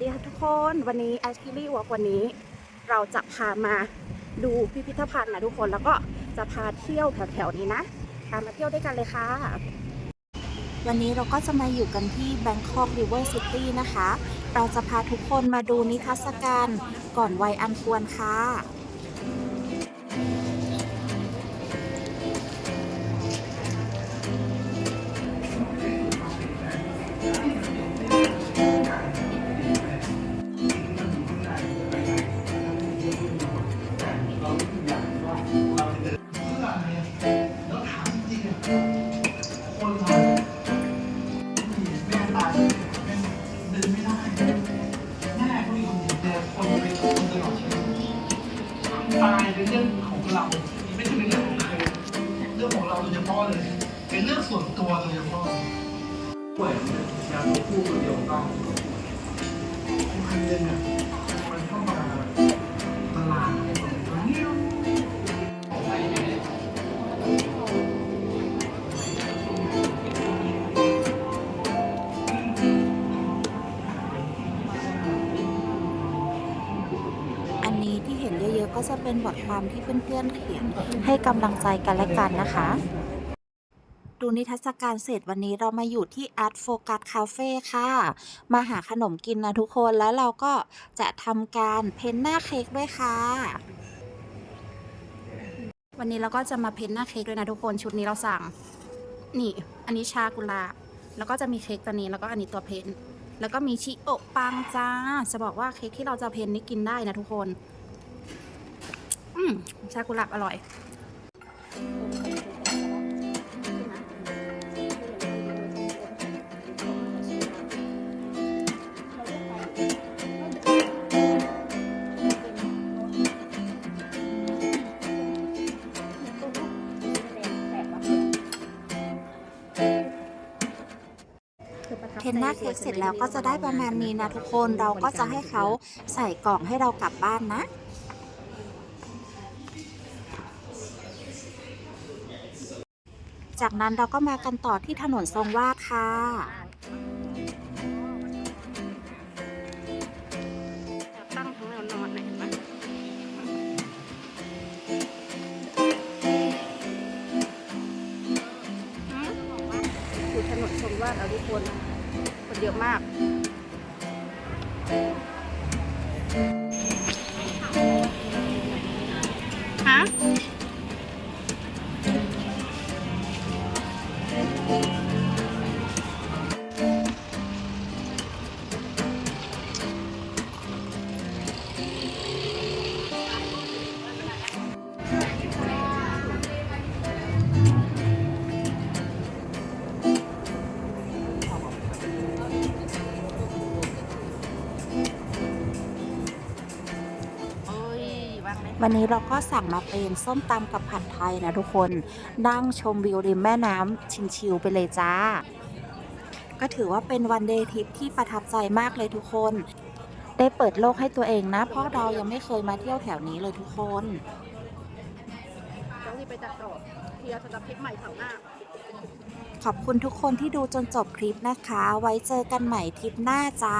ดีค่ะทุกคนวันนี้แอชคิลี่วอล์กวันนี้ เราจะพามาดูพิพิธภัณฑ์นะทุกคนแล้วก็จะพาเที่ยวแถวๆนี้นะพามาเที่ยวด้วยกันเลยค่ะ วันนี้เราก็จะมาอยู่กันที่ Bangkok River City นะคะ เราจะพาทุกคนมาดูนิทรรศการก่อนวัยอันควรค่ะ ตลอดชีวิตตายเป็นเรื่องของเรา ไม่ใช่เป็นเรื่องของใครเรื่องของเราโดยเฉพาะเลย เป็นเรื่องส่วนตัวโดยเฉพาะป่วยอยากพูดคนเดียวต้องพันหนึ่งอะ ที่เห็นเยก็จะเป็นบทความที่เพื่อนๆเขียนให้กำลังใจกันและกันนะคะ ดูนิทรรศการเสร็จวันนี้เรามาอยู่ที่ Art Focus Cafe ค่ะ มาหาขนมกินนะทุกคนแล้วเราก็จะทำการเพ้นหน้าเค้กด้วยค่ะวันนี้เราก็จะมาเพ้นหน้าเค้กด้วยนะทุกคนชุดนี้เราสั่ง นี่ อันนี้ชากุระแล้วก็จะมีเค้กตัวนี้แล้วก็อันนี้ตัวเพ้นแล้วก็มีชิโอะปังจ้า จะบอกว่าเค้กที่เราจะเพ้นนี่กินได้นะทุกคน ชากุระอร่อยเทนหน้าเค้กเสร็จแล้วก็จะได้ประมาณนี้นะทุกคนเราก็จะให้เขาใส่กล่องให้เรากลับบ้านนะ จากนั้นเราก็มากันต่อที่ถนนทรงวาดค่ะตั้งทั้งแนวนอนเลยเห็นไหมอยู่ถนนทรงวาดเอาทุกคนคนเยอะมาก Thank you. วันนี้เราก็สั่งมาเป็นส้มตำกับผัดไทยนะทุกคน นั่งชมวิวริมแม่น้ำชิลๆไปเลยจ้า ก็ถือว่าเป็นวันเดย์ทริปที่ประทับใจมากเลยทุกคน ได้เปิดโลกให้ตัวเองนะ เพราะเรายังไม่เคยมาเที่ยวแถวนี้เลยทุกคนต้องรีบไปตัดต่อเทียร์สำหรับคลิปใหม่เสาร์หน้าขอบคุณทุกคนที่ดูจนจบคลิปนะคะ ไว้เจอกันใหม่ทริปหน้าจ้า